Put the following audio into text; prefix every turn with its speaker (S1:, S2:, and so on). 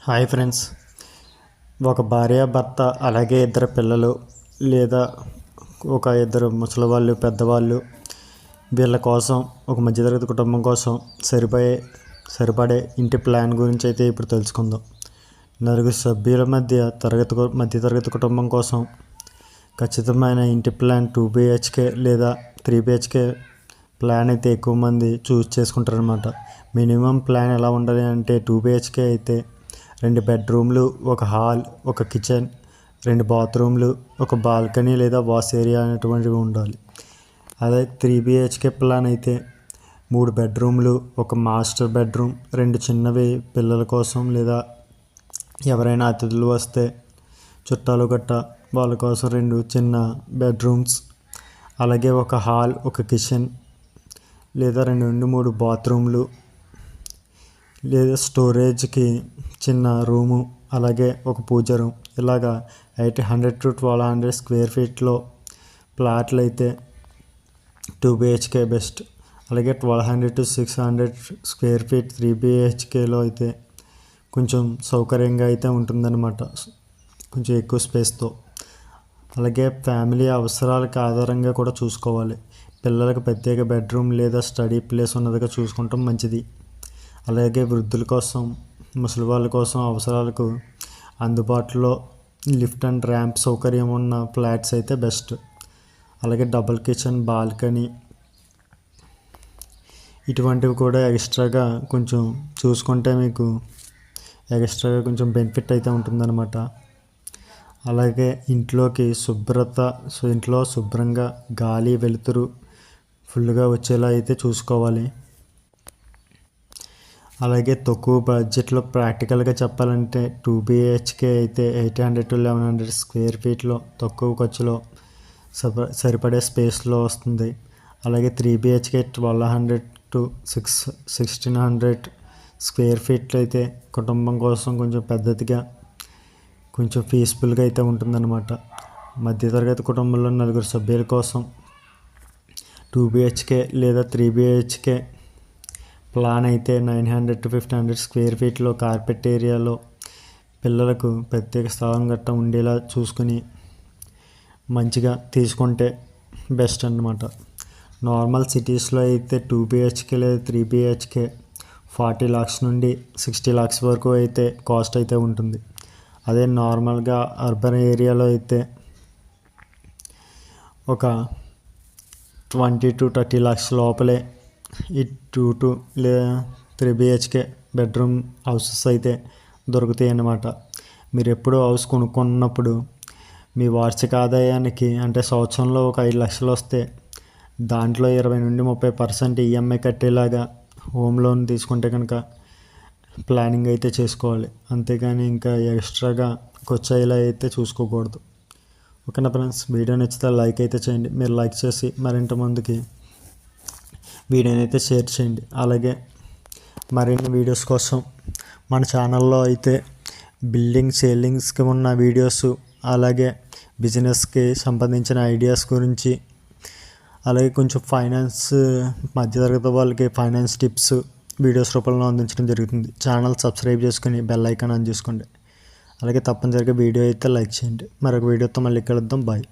S1: Hi friends. ఒక భార్య భర్త అలాగే ఇద్దరు పిల్లలు లేదా ఒక ఇద్దరు ముసలివాళ్ళు పెద్దవాళ్ళు వీళ్ళ కోసం ఒక మధ్యతరగతి కుటుంబం కోసం సరిపోయే సరిపడే ఇంటి ప్లాన్ గురించి అయితే ఇప్పుడు తెలుసుకుందాం. నలుగురు సభ్యుల మధ్య తరగతి మధ్యతరగతి కుటుంబం కోసం ఖచ్చితమైన ఇంటి ప్లాన్ టూ బిహెచ్కే లేదా త్రీ బిహెచ్కే ప్లాన్ అయితే ఎక్కువ మంది చూస్ చేసుకుంటారనమాట మినిమం ప్లాన్ ఎలా ఉండాలి అంటే టూ బిహెచ్కే అయితే రెండు బెడ్రూమ్లు ఒక హాల్ ఒక కిచెన్ రెండు బాత్రూమ్లు ఒక బాల్కనీ లేదా వాష్ ఏరియా అనేటువంటివి ఉండాలి. అదే త్రీ బిహెచ్కే ప్లాన్ అయితే మూడు బెడ్రూమ్లు ఒక మాస్టర్ బెడ్రూమ్ రెండు చిన్నవి పిల్లల కోసం లేదా ఎవరైనా అతిథులు వస్తే చుట్టాలు గట్ట వాళ్ళ కోసం రెండు చిన్న బెడ్రూమ్స్ అలాగే ఒక హాల్ ఒక కిచెన్ లేదా రెండు నుండి మూడు బాత్రూమ్లు లేదా స్టోరేజ్కి చిన్న రూము అలాగే ఒక పూజ రూమ్. ఇలాగా eight hundred to twelve hundred square ఫీట్లో ప్లాట్లు అయితే టూ బిహెచ్కే బెస్ట్. అలాగే twelve hundred to six hundred square feet three బిహెచ్కేలో అయితే కొంచెం సౌకర్యంగా అయితే ఉంటుందన్నమాట. కొంచెం ఎక్కువ స్పేస్తో. అలాగే ఫ్యామిలీ అవసరాలకు ఆధారంగా కూడా చూసుకోవాలి. పిల్లలకు ప్రత్యేక బెడ్రూమ్ లేదా స్టడీ ప్లేస్ ఉన్నదిగా చూసుకుంటాం మంచిది. అలాగే వృద్ధుల కోసం ముసలి వాళ్ళ కోసం అవసరాలకు అందుబాటులో లిఫ్ట్ అండ్ ర్యాంప్ సౌకర్యం ఉన్న ఫ్లాట్స్ అయితే బెస్ట్. అలాగే డబుల్ కిచెన్ బాల్కనీ ఇటువంటివి కూడా ఎక్స్ట్రాగా కొంచెం చూసుకుంటే మీకు ఎక్స్ట్రాగా కొంచెం బెనిఫిట్ అయితే ఉంటుందన్నమాట. అలాగే ఇంట్లోకి శుభ్రత సో ఇంట్లో శుభ్రంగా గాలి వెలుతురు ఫుల్గా వచ్చేలా అయితే చూసుకోవాలి. అలాగే తక్కువ బడ్జెట్లో ప్రాక్టికల్గా చెప్పాలంటే టూ బిహెచ్కే అయితే eight hundred to eleven hundred square ఫీట్లో తక్కువ ఖర్చులో సప సరిపడే స్పేస్లో వస్తుంది. అలాగే three BHK twelve hundred to six sixteen hundred square ఫీట్లు అయితే కుటుంబం కోసం కొంచెం పెద్దదిగా కొంచెం పీస్ఫుల్గా అయితే ఉంటుందన్నమాట. మధ్యతరగతి కుటుంబంలో నలుగురు సభ్యుల కోసం టూ బిహెచ్కే లేదా త్రీ బిహెచ్కే ప్లాన్ అయితే nine hundred to fifteen hundred square ఫీట్లో carpet ఏరియాలో పిల్లలకు ప్రత్యేక స్థలం గట్ట ఉండేలా చూసుకుని మంచిగా తీసుకుంటే బెస్ట్ అన్నమాట. నార్మల్ సిటీస్లో అయితే టూ బిహెచ్కే లేదా త్రీ బిహెచ్కే. ఫార్టీ లాక్స్ నుండి సిక్స్టీ లాక్స్ వరకు అయితే కాస్ట్ అయితే ఉంటుంది. అదే నార్మల్గా అర్బన్ ఏరియాలో అయితే ఒక ట్వంటీ టు థర్టీ లాక్స్ లోపలే ఈ టూ టూ లేదా త్రీ బిహెచ్కే బెడ్రూమ్ హౌసెస్ అయితే దొరుకుతాయి అన్నమాట మీరు ఎప్పుడూ హౌస్ కొనుక్కున్నప్పుడు మీ వార్షిక ఆదాయానికి అంటే సంవత్సరంలో ఒక ఐదు లక్షలు వస్తే దాంట్లో ఇరవై నుండి ముప్పై పర్సెంట్ ఈఎంఐ కట్టేలాగా హోమ్ లోన్ తీసుకుంటే కనుక ప్లానింగ్ అయితే చేసుకోవాలి. అంతేగాని ఇంకా ఎక్స్ట్రాగా వచ్చేలా అయితే చూసుకోకూడదు. ఓకేనా ఫ్రెండ్స్? వీడియో నచ్చితే లైక్ అయితే చేయండి. మీరు లైక్ చేసి మరింత మందికి వీడియోని అయితే షేర్ చేయండి. అలాగే మరిన్ని వీడియోస్ కోసం మన ఛానల్లో అయితే బిల్డింగ్ సేలింగ్స్కి ఉన్న వీడియోస్ అలాగే బిజినెస్కి సంబంధించిన ఐడియాస్ గురించి అలాగే కొంచెం ఫైనాన్స్ మధ్యతరగతి వాళ్ళకి ఫైనాన్స్ టిప్స్ వీడియోస్ రూపంలో అందించడం జరుగుతుంది. ఛానల్ సబ్స్క్రైబ్ చేసుకుని బెల్ ఐకాన్ ఆన్ చేసుకోండి. అలాగే తప్పనిసరిగా వీడియో అయితే లైక్ చేయండి. మరొక వీడియోతో మళ్ళీ కలుద్దాం. బాయ్.